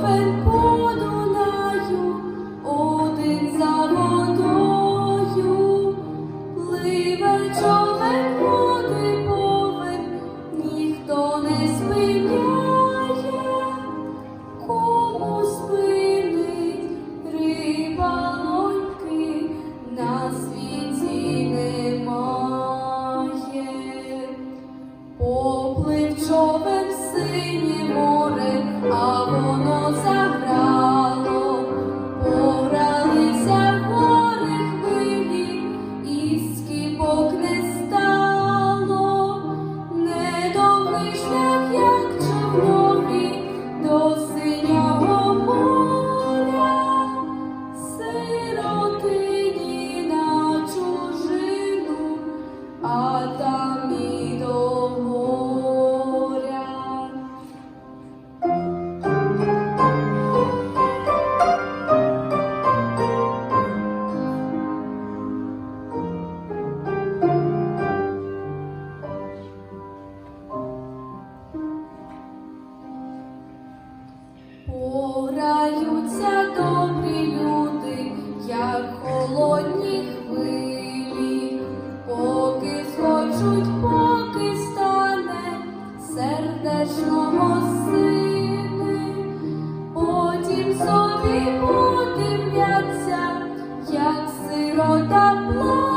човен по Дунаю, один за водою, пливе човен води повен, ніхто не спиняє, кому спинить рибалоньки на світі немає, поплив човен синім. Пограються добрі люди, як холодні хвилі, поки схочуть, поки стане сердечного сини, потім собі подивляться, як сирота плаче.